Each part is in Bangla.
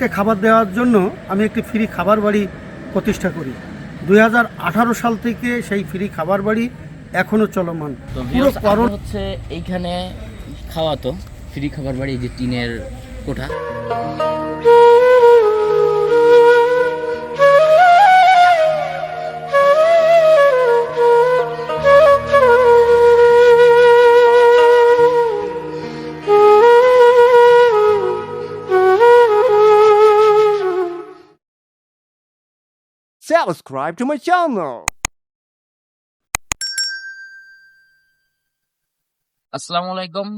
কে খাবার দেওয়ার জন্য আমি একটি ফ্রি খাবার বাড়ি প্রতিষ্ঠা করি। দুই হাজার আঠারো সাল থেকে সেই ফ্রি খাবার বাড়ি এখনও চলমান। পুরো কারণ হচ্ছে এইখানে খাওয়াতো ফ্রি খাবার বাড়ি যে টিনের কোঠা। Subscribe to my channel. আসসালামু আলাইকুম।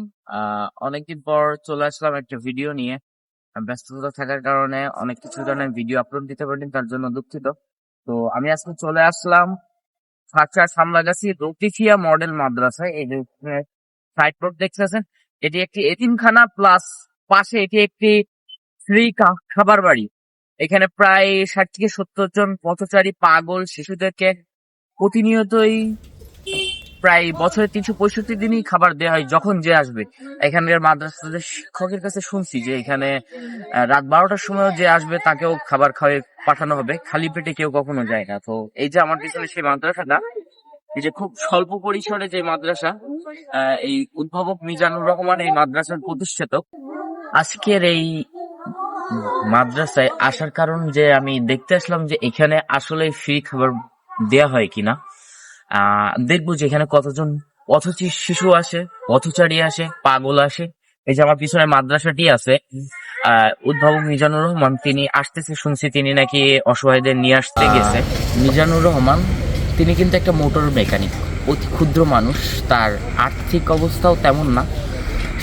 অনেকদিন পর চলে আসলাম একটা ভিডিও নিয়ে। ব্যস্ততা থাকার কারণে অনেক কিছু কারণে ভিডিও আপলোড দিতে পারিনি, তার জন্য দুঃখিত। তো আমি আজকে চলে আসলাম ফাঁকচার সামলাগাছি রতিফিয়া মডেল মাদ্রাসায়। এই যে সাইড রোড দেখতেছেন, এটি একটি এতিমখানা প্লাস পাশে এটি একটি ফ্রি খাবার বাড়ি। এখানে প্রায় ষাট থেকে সত্তর জন পথচারী, পাগল শিশুদেরকে প্রতিনিয়তই প্রায় বছরে তিনশো পঁয়ষট্টি দিনই খাবার দেওয়া হয় যখন যে আসবে। এখানকার মাদ্রাসাদের শিক্ষকের কাছে শুনছি যে এখানে রাত বারোটার সময় যে আসবে তাকেও খাবার খাওয়াই পাঠানো হবে। খালি পেটে কেউ কখনো যায় না। তো এই যে আমার পিছনে সেই মাদ্রাসাটা, এই যে খুব স্বল্প পরিসরে যে মাদ্রাসা এই উদ্ভাবক মিজানুর রহমান এই মাদ্রাসার প্রতিষ্ঠাতা। আজকের এই মাদ্রাসায় আসার কারণ যে আমি দেখতে আসলাম যে এখানে আসলে ফ্রি খাবার দেয়া হয় কিনা। দেখব যে এখানে কতজন পথচি শিশু আসে, পথচারী আসে, পাগল আসে। এই যে আমার পিছনে মাদ্রাসাটি আছে উদ্ভাবক মিজানুর রহমান, তিনি আসতেছে শুনছি তিনি নাকি অসহায়দের নিয়ে আসতে গেছে। মিজানুর রহমান, তিনি কিন্তু একটা মোটর মেকানিক, অতি ক্ষুদ্র মানুষ, তার আর্থিক অবস্থাও তেমন না।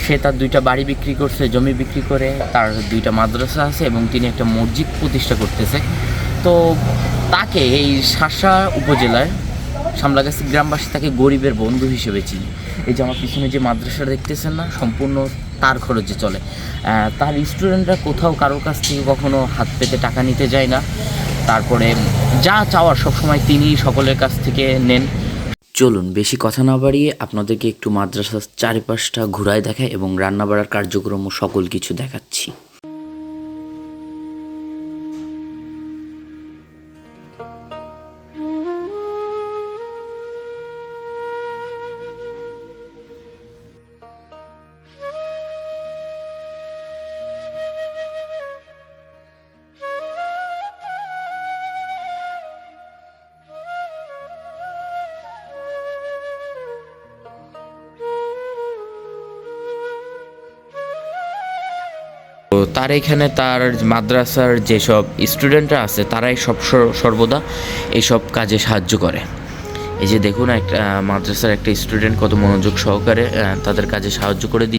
সে তার দুইটা বাড়ি বিক্রি করছে, জমি বিক্রি করে, তার দুইটা মাদ্রাসা আছে এবং তিনি একটা মসজিদ প্রতিষ্ঠা করতেছে। তো তাকে এই শাসা উপজেলার সামলাগাছি গ্রামবাসী তাকে গরিবের বন্ধু হিসেবে চিনি। এই যে আমার পিছনে যে মাদ্রাসা দেখতেছেন না, সম্পূর্ণ তার খরচে চলে। তার স্টুডেন্টরা কোথাও কারোর কাছ থেকে কখনো হাত পেতে টাকা নিতে যায় না। তারপরে যা চাওয়ার সবসময় তিনি সকলের কাছ থেকে নেন। চলুন, বেশি কথা না বাড়িয়ে আপনাদেরকে একটু মাদ্রাসার চারিপাশটা ঘুরায় দেখায় এবং রান্না বাড়ার কার্যক্রম সকল কিছু দেখাচ্ছি। তো তার এখানে তার মাদ্রাসার যেসব স্টুডেন্টরা আছে, তারাই সব সর- সর্বদা এইসব কাজে সাহায্য করে। এই যে দেখুন, একটা, মাদ্রাসার একটা স্টুডেন্ট কত মনোযোগ সহকারে তাদের কাজে সাহায্য করে দি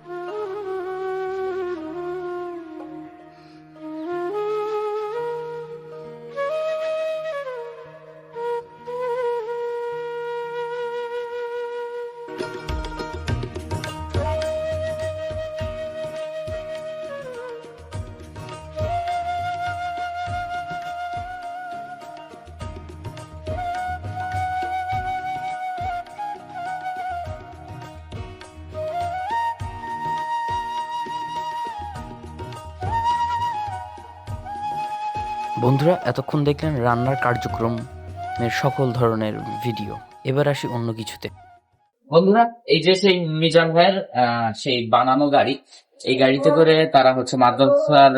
বন্ধুরা, এতক্ষণ দেখলেন রান্নার কার্যক্রমের সকল ধরনের ভিডিও। এবার আসি অন্য কিছুতে। বন্ধুরা, এই যে সেই মিজান ভাইয়ের সেই বানানো গাড়ি, এই গাড়িতে করে তারা হচ্ছে মাদ্রাসার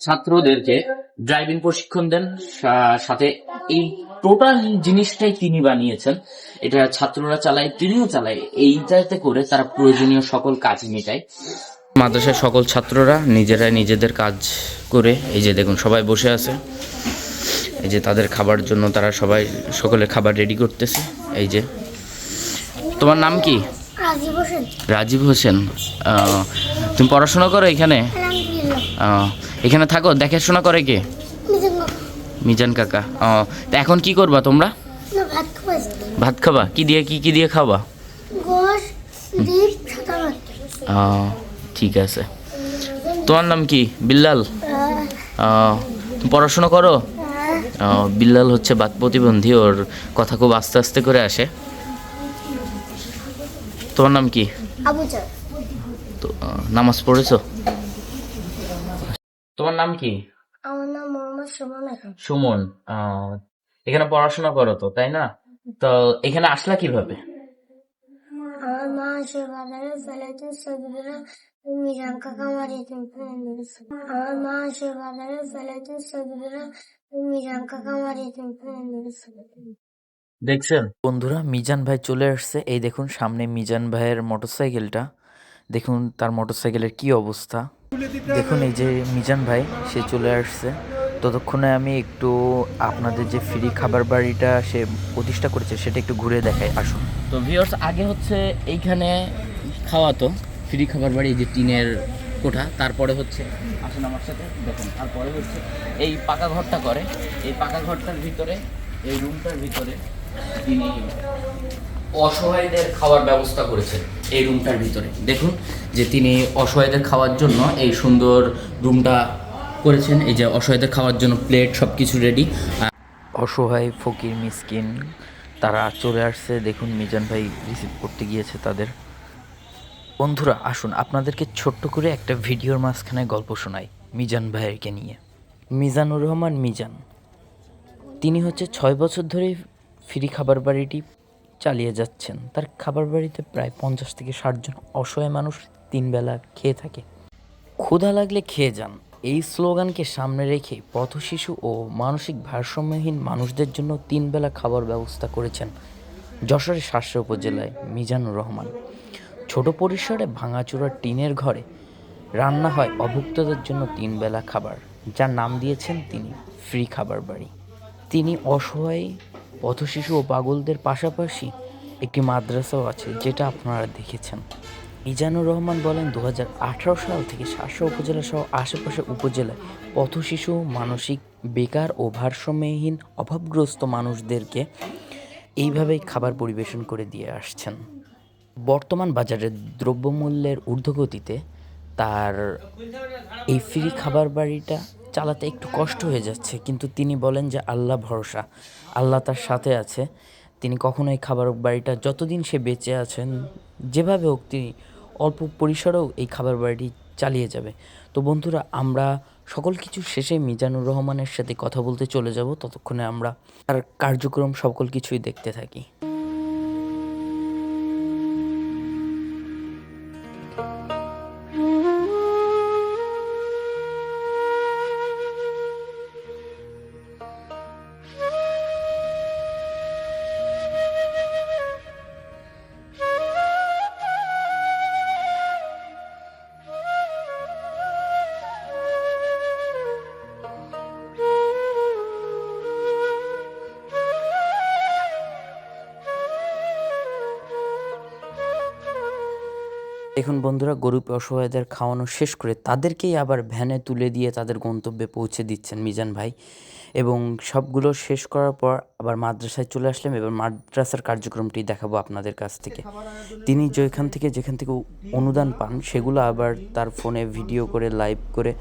ছাত্রদেরকে ড্রাইভিং প্রশিক্ষণ দেন। সাথে এই টোটাল জিনিসটাই তিনি বানিয়েছেন। এটা ছাত্ররা চালায়, তিনিও চালায়। এইটাতে করে তারা প্রয়োজনীয় সকল কাজ মেটায়। মাদ্রাসার সকল ছাত্ররা নিজেরাই নিজেদের কাজ করে এই যে দেখুন সবাই বসে আছে। এই যে তাদের খাবার জন্য তারা সবাই সকলের খাবার রেডি করতেছে। এই যে তোমার নাম কি? রাজীব হোসেন। তুমি পড়াশোনা করো এখানে? এখানে থাকো দেখাশোনা করে কে? মিজান কাকা। তা এখন কি করবা তোমরা? ভাত ভাত খাবা? কি দিয়ে কি কি দিয়ে খাবা? ঠিক আছে। তোমার নাম কি? বিল্লাল? পড়াশোনা করো? বিল্লাল হচ্ছে বাক প্রতিবন্ধী ওর কথা খুব আস্তে আস্তে করে আসে। তোমার নাম কি? তো নামাজ পড়েছো? তোমার নাম কি? আমার নাম মোহাম্মদ সুমন এখন। সুমন এখানে পড়াশোনা করো তো তাই না? তো এখানে আসলা কীভাবে? আমার মা বাজারে আমার মা বাজারে দেখছেন? বন্ধুরা মিজান ভাই চলে আসছে। এই দেখুন সামনে মিজান ভাইয়ের মোটরসাইকেলটা। দেখুন তার মোটরসাইকেলের কি অবস্থা। দেখুন এই যে মিজান ভাই সে চলে আসছে। ততক্ষণে আমি একটু আপনাদের যে ফ্রি খাবার বাড়িটা সে প্রতিষ্ঠা করেছে সেটা একটু ঘুরে দেখাই। আসুন। তো ভিউয়ার্স আগে হচ্ছে এইখানে খাওয়াতো ফ্রি খাবার বাড়ি এই যে টিনের কোঠা, তারপরে হচ্ছে আসেন আমার সাথে, দেখুন, তারপরে হচ্ছে এই পাকা ঘরটা করে। এই পাকা ঘরটার ভিতরে, এই রুমটার ভিতরে তিনি অসহায়দের খাওয়ার ব্যবস্থা করেছেন এই রুমটার ভিতরে। দেখুন যে তিনি অসহায়দের খাওয়ার জন্য এই সুন্দর রুমটা করেছেন, এই যে অসহায়দের খাওয়ার জন্য প্লেট সব কিছু রেডি অসহায়, ফকির, মিসকিন, তারা চলে আসছে। দেখুন, মিজান ভাই রিসিভ করতে গিয়েছে তাদের। বন্ধুরা, আসুন আপনাদেরকে ছোট্ট করে একটা ভিডিওর মাঝখানে গল্প শোনাই মিজান ভাইয়েরকে নিয়ে। মিজানুর রহমান মিজান। তিনি হচ্ছে ছয় বছর ধরে ফ্রি খাবার বাড়িটি চালিয়ে যাচ্ছেন। তার খাবার বাড়িতে প্রায় পঞ্চাশ থেকে ষাটজন অসহায় মানুষ তিন বেলা খেয়ে থাকে। ক্ষুধা লাগলে খেয়ে যান। এই স্লোগানকে সামনে রেখে পথশিশু ও মানসিক ভারসাম্যহীন মানুষদের জন্য তিন বেলা খাবার ব্যবস্থা করেছেন যশোরের শাসা উপজেলায় মিজানুর রহমান। ছোট পরিসরে ভাঙাচোরা টিনের ঘরে রান্না হয় অভুক্তদের জন্য তিন বেলা খাবার, যার নাম দিয়েছেন তিনি ফ্রি খাবার বাড়ি। তিনি অসহায়, পথশিশু ও পাগলদের পাশাপাশি একটি মাদ্রাসাও আছে, যেটা আপনারা দেখেছেন। ইজানুর রহমান বলেন দু হাজার আঠারো সাল থেকে শাসা উপজেলা সহ আশেপাশের উপজেলায় পথশিশু, মানসিক বেকার ও ভারসাম্যহীন, অভাবগ্রস্ত মানুষদেরকে এইভাবেই খাবার পরিবেশন করে দিয়ে আসছেন। বর্তমান বাজারে দ্রব্যমূল্যের ঊর্ধ্বগতিতে তার এই ফ্রি খাবার বাড়িটা চালাতে একটু কষ্ট হয়ে যাচ্ছে। কিন্তু তিনি বলেন যে আল্লাহ ভরসা, আল্লাহ তার সাথে আছে। তিনি কখনোই খাবার বাড়িটা যতদিন সে বেঁচে আছেন, যেভাবে হোক তিনি অল্প পরিসরেও এই খাবার বাড়িটি চালিয়ে যাবে। তো বন্ধুরা, আমরা সকল কিছু শেষে মিজানুর রহমানের সাথে কথা বলতে চলে যাব। ততক্ষণে আমরা তার কার্যক্রম, সকল কিছুই দেখতে থাকি। দেখুন বন্ধুরা গরিব অসহায়দের খাওয়ানো শেষ করে তাদেরকেই আবার ভ্যানে তুলে দিয়ে তাদের গন্তব্যে পৌঁছে দিচ্ছেন মিজান ভাই। এবং সবগুলো শেষ করার পর আবার মাদ্রাসায় চলে আসলাম। এবার মাদ্রাসার কার্যক্রমটি দেখাবো আপনাদের কাছ থেকে। তিনি যেখান থেকে যেখান থেকে অনুদান পান, সেগুলো আবার তার ফোনে ভিডিও করে, লাইভ করে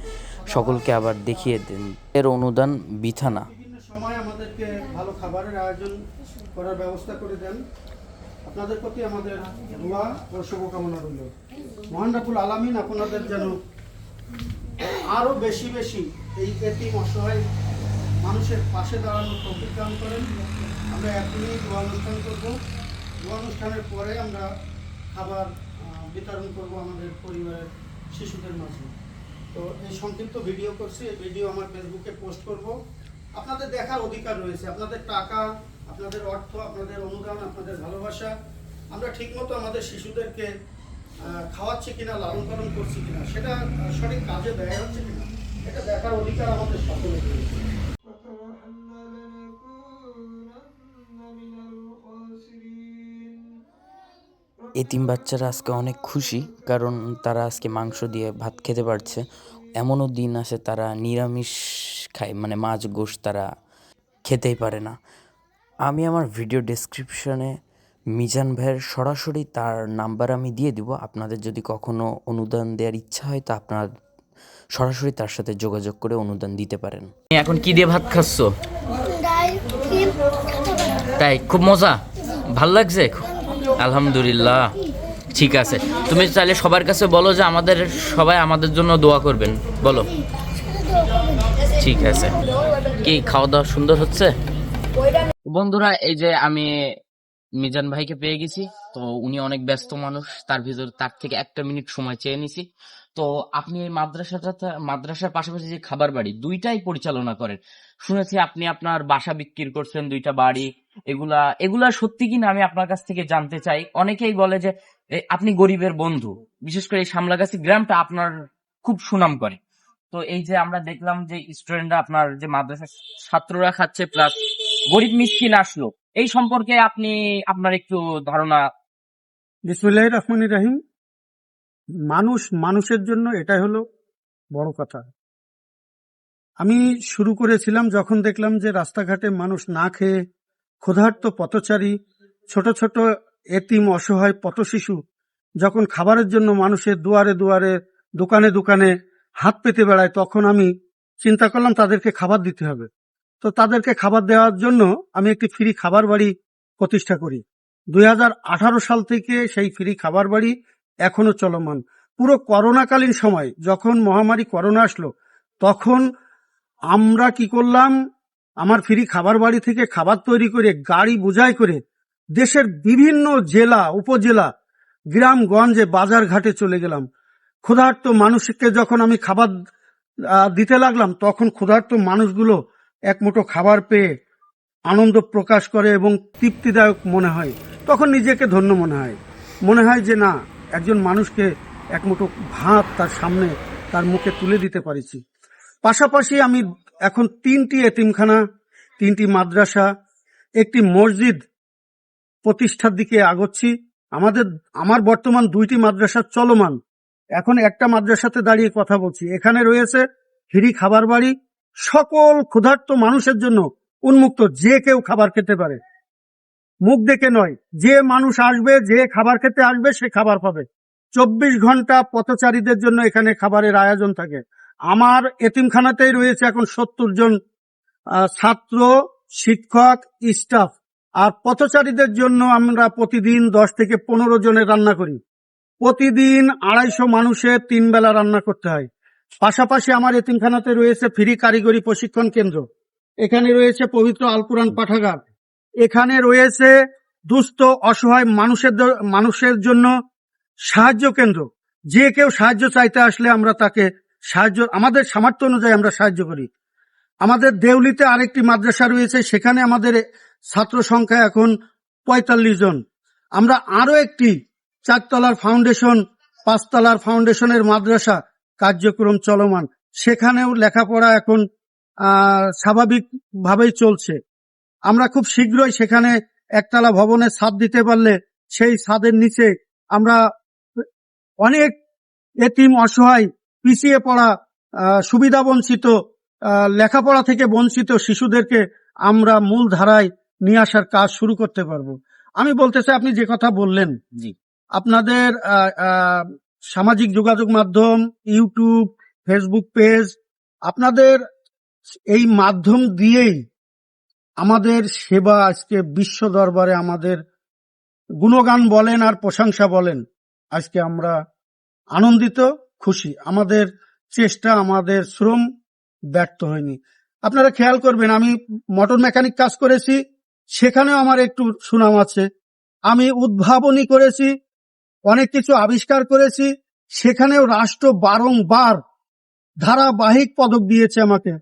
সকলকে আবার দেখিয়ে দেন। এর অনুদান বিথা না বিভিন্ন সময় আমাদেরকে ভালো খাবারের আয়োজন করার ব্যবস্থা করে দেন। আপনাদের প্রতি আমাদের দোয়া ও শুভকামনা রইল। মহান রাবুল আলামিন আপনাদের যেন আরও বেশি বেশি এই এতিম অসহায় মানুষের পাশে দাঁড়ানোর তৌফিক দান করেন। আমরা এখনই দোয়া অনুষ্ঠান করব। দোয়া অনুষ্ঠানের পরে আমরা খাবার বিতরণ করব আমাদের পরিবারের শিশুদের মাঝে। তো এই সংক্ষিপ্ত ভিডিও করছি, এই ভিডিও আমার ফেসবুকে পোস্ট করব। আপনাদের দেখার অধিকার রয়েছে, আপনাদের টাকা, আপনাদের অর্থ, আপনাদের অনুদান, আপনাদের ভালোবাসা। আমরা ঠিকমতো আমাদের শিশুদেরকে খাওয়াচ্ছি কিনা, লালন পালন করছি কিনা, সেটা সঠিক কাজে ব্যয় হচ্ছে কিনা, এটা দেখার অধিকার আমাদের সকলের রয়েছে। এতিম বাচ্চারা আজকে অনেক খুশি, কারণ তারা আজকে মাংস দিয়ে ভাত খেতে পারছে। এমনও দিন আসে তারা নিরামিষ খায় মানে মাছ গোশ তারা খেতেই পারে না। আমি আমার ভিডিও ডেসক্রিপশনে মিজান ভাইয়ের সরাসরি তার নাম্বার আমি দিয়ে দিব। আপনাদের যদি কখনো অনুদান দেওয়ার ইচ্ছা হয় তো আপনারা সরাসরি তার সাথে যোগাযোগ করে অনুদান দিতে পারেন। এখন কি দিয়ে ভাত খাচ্ছ? তাই খুব মজা? ভালো লাগছে? আলহামদুলিল্লাহ। ঠিক আছে। তুমি চাইলে সবার কাছে বলো যে আমাদের সবাই আমাদের জন্য দোয়া করবেন। বলো। ঠিক আছে। কি খাওয়া দাওয়া সুন্দর হচ্ছে? বন্ধুরা এই যে আমি মিজান ভাইকে পেয়ে গেছি। তো উনি অনেক ব্যস্ত মানুষ, তার ভিতর তার থেকে একটা মিনিট সময় চেয়ে নিছি। তো আপনি এই মাদ্রাসাটা, মাদ্রাসার পাশাপাশি যে খাবার বাড়ি, দুইটাই পরিচালনা করেন। শুনেছি আপনি আপনার বাসা বিক্রি করছেন, দুইটা বাড়ি, এগুলা এগুলা সত্যি কিনা আমি আপনার কাছ থেকে জানতে চাই। অনেকেই বলে যে আপনি গরিবের বন্ধু। বিশেষ করে এই সামলাগাছি গ্রামটা আপনার খুব সুনাম করে। তো এই যে আমরা দেখলাম যে স্টুডেন্টরা আপনার যে মাদ্রাসার ছাত্ররা খাচ্ছে প্লাস গরিব মিসকিন আসলো। এই সম্পর্কে আপনি আপনার একটু ধারণা বিসমুল্লাহ রহমান রাহিম। মানুষ মানুষের জন্য এটাই হলো বড় কথা। আমি শুরু করেছিলাম যখন দেখলাম যে রাস্তাঘাটে মানুষ না খেয়ে ক্ষুধার্ত পথচারী, ছোট ছোট এতিম অসহায় পথশিশু যখন খাবারের জন্য মানুষের দুয়ারে দুয়ারে, দোকানে দোকানে হাত পেতে বেড়ায়, তখন আমি চিন্তা করলাম তাদেরকে খাবার দিতে হবে। তো তাদেরকে খাবার দেওয়ার জন্য আমি একটি ফ্রি খাবার বাড়ি প্রতিষ্ঠা করি। দু হাজার আঠারো সাল থেকে সেই ফ্রি খাবার বাড়ি এখনও চলমান। পুরো করোনাকালীন সময় যখন মহামারী করোনা আসলো, তখন আমরা কি করলাম? আমার ফ্রি খাবার বাড়ি থেকে খাবার তৈরি করে, গাড়ি বোঝাই করে দেশের বিভিন্ন জেলা, উপজেলা, গ্রামগঞ্জে বাজার ঘাটে চলে গেলাম। ক্ষুধার্ত মানুষকে যখন আমি খাবার দিতে লাগলাম, তখন ক্ষুধার্ত মানুষগুলো এক মুঠো খাবার পেয়ে আনন্দ প্রকাশ করে এবং তৃপ্তিদায়ক মনে হয়। তখন নিজেকে ধন্য মনে হয়। মনে হয় যে না, একজন মানুষকে এক মুঠো ভাত তার সামনে তার মুখে তুলে দিতে পারিছি। পাশাপাশি আমি এখন তিনটি এতিমখানা, তিনটি মাদ্রাসা, একটি মসজিদ প্রতিষ্ঠার দিকে আগচ্ছি। আমাদের, আমার বর্তমান দুইটি মাদ্রাসা চলমান। এখন একটা মাদ্রাসাতে দাঁড়িয়ে কথা বলছি। এখানে রয়েছে ফ্রি খাবার বাড়ি সকল ক্ষুধার্ত মানুষের জন্য উন্মুক্ত যে কেউ খাবার খেতে পারে। মুখ দেখে নয়, যে মানুষ আসবে, যে খাবার খেতে আসবে, সে খাবার পাবে। চব্বিশ ঘণ্টা পথচারীদের জন্য এখানে খাবারের আয়োজন থাকে। আমার এতিমখানাতেই রয়েছে এখন সত্তর জন ছাত্র, শিক্ষক, স্টাফ। আর পথচারীদের জন্য আমরা প্রতিদিন দশ থেকে পনেরো জনের রান্না করি। প্রতিদিন আড়াইশো মানুষের তিন বেলা রান্না করতে হয়। পাশাপাশি আমার এতিমখানাতে রয়েছে ফ্রি কারিগরি প্রশিক্ষণ কেন্দ্র। এখানে রয়েছে পবিত্র আলকুরান পাঠাগার। এখানে রয়েছে দুস্থ, অসহায় মানুষের মানুষের জন্য সাহায্য কেন্দ্র। যে কেউ সাহায্য চাইতে আসলে আমরা তাকে সাহায্য, আমাদের সামর্থ্য অনুযায়ী আমরা সাহায্য করি। আমাদের দেউলিতে আরেকটি মাদ্রাসা রয়েছে, সেখানে আমাদের ছাত্র সংখ্যা এখন পঁয়তাল্লিশ জন। আমরা আরও একটি চারতলার ফাউন্ডেশন, পাঁচতলার ফাউন্ডেশনের মাদ্রাসা কার্যক্রম চলমান। সেখানেও লেখাপড়া এখন স্বাভাবিকভাবেই চলছে। আমরা খুব শীঘ্রই সেখানে একতলা ভবনে ছাদ দিতে পারলে সেই ছাদের নিচে আমরা অনেক এতিম অসহায় পিছিয়ে পড়া সুবিধা বঞ্চিত লেখাপড়া থেকে বঞ্চিত শিশুদেরকে আমরা মূল ধারায় নিয়ে আসার কাজ শুরু করতে পারব। আমি বলতে চাই আপনি যে কথা বললেন জি। আপনাদের সামাজিক যোগাযোগ মাধ্যম, ইউটিউব, ফেসবুক পেজ, আপনাদের এই মাধ্যম দিয়েই আমাদের সেবা আজকে বিশ্ব দরবারে আমাদের গুণগান বলেন আর প্রশংসা বলেন, আজকে আমরা আনন্দিত, খুশি। আমাদের চেষ্টা, আমাদের শ্রম ব্যর্থ হয়নি। আপনারা খেয়াল করবেন, আমি মোটর মেকানিক কাজ করেছি, সেখানেও আমার একটু সুনাম আছে। আমি উদ্ভাবনী করেছি অনেক কিছু আবিষ্কার করেছি সেখানেও রাষ্ট্র বারংবার ধারাবাহিক পদক দিয়েছে আমাকে।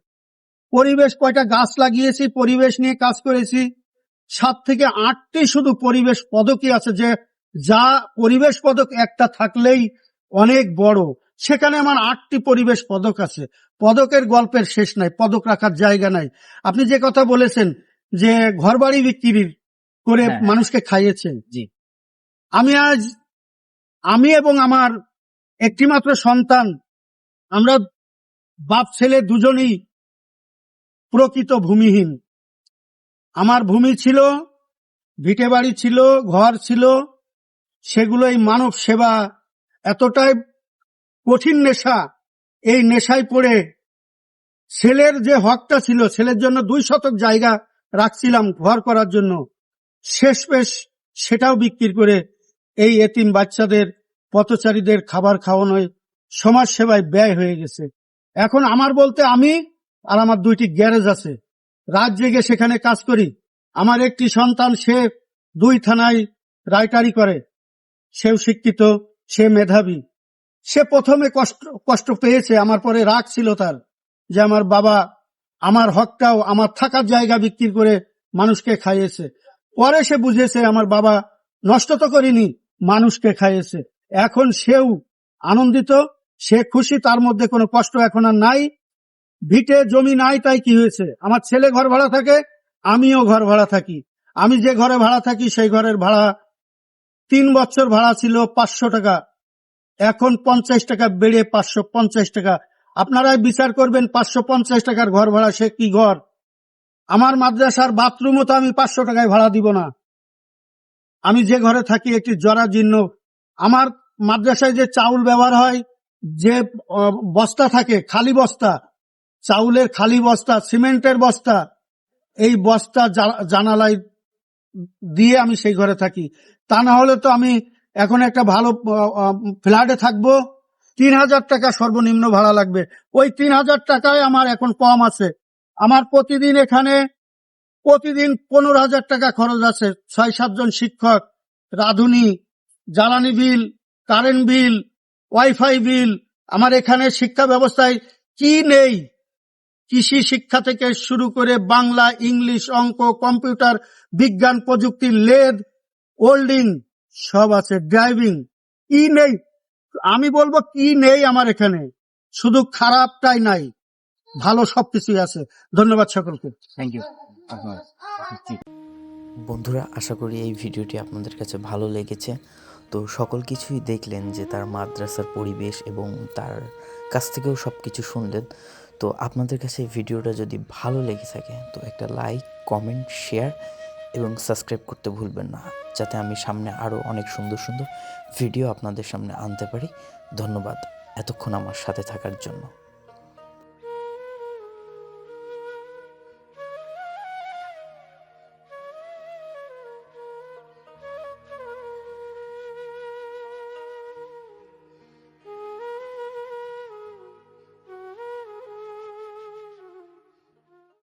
পরিবেশ কয়টা গাছ লাগিয়েছি পরিবেশ নিয়ে কাজ করেছি। সাত থেকে আটটি শুধু পরিবেশ পদকই আছে যে যা পরিবেশ পদক একটা থাকলেই অনেক বড়। সেখানে আমার আটটি পরিবেশ পদক আছে। পদকের গল্পের শেষ নাই পদক রাখার জায়গা নাই। আপনি যে কথা বলেছেন যে ঘরবাড়ি বিক্রির করে হ্যাঁ। মানুষকে খাইয়েছেন জি। আমি আজ আমি এবং আমার একটিমাত্র সন্তান, আমরা বাপ ছেলে দুজনেই প্রকৃত ভূমিহীন। আমার ভূমি ছিল, ভিটে বাড়ি ছিল, ঘর ছিল, সেগুলোই মানব সেবা, এতটাই কঠিন নেশা, এই নেশায় পড়ে ছেলের যে হকটা ছিল, ছেলের জন্য দুই শতক জায়গা রাখছিলাম ঘর করার জন্য শেষ পেশ সেটাও বিক্রি করে এই এতিম বাচ্চাদের, পথচারীদের খাবার খাওয়ানোয় সমাজ সেবায় ব্যয় হয়ে গেছে। এখন আমার বলতে আমি আর আমার দুইটি গ্যারেজ আছে। রাত জেগে সেখানে কাজ করি। আমার একটি সন্তান, সে দুই থানায় রায়টারি করে। সেও শিক্ষিত, সে মেধাবী। সে প্রথমে কষ্ট কষ্ট পেয়েছে, আমার পরে রাগ ছিল তার যে আমার বাবা আমার হকটাও আমার থাকার জায়গা বিক্রি করে মানুষকে খাইয়েছে। পরে সে বুঝেছে আমার বাবা নষ্ট তো করিনি মানুষকে খাইয়েছে। এখন সেও আনন্দিত, সে খুশি, তার মধ্যে কোনো কষ্ট এখন আর নাই। ভিটে জমি নাই, তাই কি হয়েছে? আমার ছেলে ঘর ভাড়া থাকে, আমিও ঘর ভাড়া থাকি। আমি যে ঘরে ভাড়া থাকি, সেই ঘরের ভাড়া তিন বছর ভাড়া ছিল পাঁচশো টাকা। এখন পঞ্চাশ টাকা বেড়ে পাঁচশো পঞ্চাশ টাকা। আপনারাই বিচার করবেন, পাঁচশো পঞ্চাশ টাকার ঘর ভাড়া, সে কি ঘর? আমার মাদ্রাসার বাথরুমও তো আমি পাঁচশো টাকায় ভাড়া দিব না। আমি যে ঘরে থাকি একটি জরাজীর্ণ, আমার মাদ্রাসায় যে চাউল ব্যবহার হয়, যে বস্তা থাকে, খালি বস্তা, চাউলের খালি বস্তা, সিমেন্টের বস্তা, এই বস্তা জানালায় দিয়ে আমি সেই ঘরে থাকি। তা না হলে তো আমি এখন একটা ভালো ফ্ল্যাটে থাকব, তিন হাজার টাকা সর্বনিম্ন ভাড়া লাগবে। ওই তিন হাজার টাকায় আমার এখন কম আছে। আমার প্রতিদিন এখানে প্রতিদিন পনেরো হাজার টাকা খরচ আছে। ছয় সাতজন শিক্ষক, রাঁধুনি, জ্বালানি বিল কারেন্ট বিল ওয়াইফাই বিল আমার এখানে শিক্ষা ব্যবস্থায় কি নেই? কৃষি শিক্ষা থেকে শুরু করে বাংলা, ইংলিশ, অঙ্ক, কম্পিউটার, বিজ্ঞান, প্রযুক্তি, লেদ ওল্ডিং সব আছে। ড্রাইভিং কি নেই? আমি বলব কি নেই আমার এখানে? শুধু খারাপটাই নাই, ভালো সবকিছুই আছে। ধন্যবাদ সকলকে। থ্যাংক ইউ বন্ধুরা, আশা করি এই ভিডিওটি আপনাদের কাছে ভালো লেগেছে। তো সকল কিছুই দেখলেন যে তার মাদ্রাসার পরিবেশ এবং তার কাছ থেকেও সব কিছু শুনলেন। তো আপনাদের কাছে ভিডিওটা যদি ভালো লেগে থাকে, তো একটা লাইক, কমেন্ট, শেয়ার এবং সাবস্ক্রাইব করতে ভুলবেন না, যাতে আমি সামনে আরও অনেক সুন্দর সুন্দর ভিডিও আপনাদের সামনে আনতে পারি। ধন্যবাদ। এতক্ষণ আমার সাথে থাকার জন্য।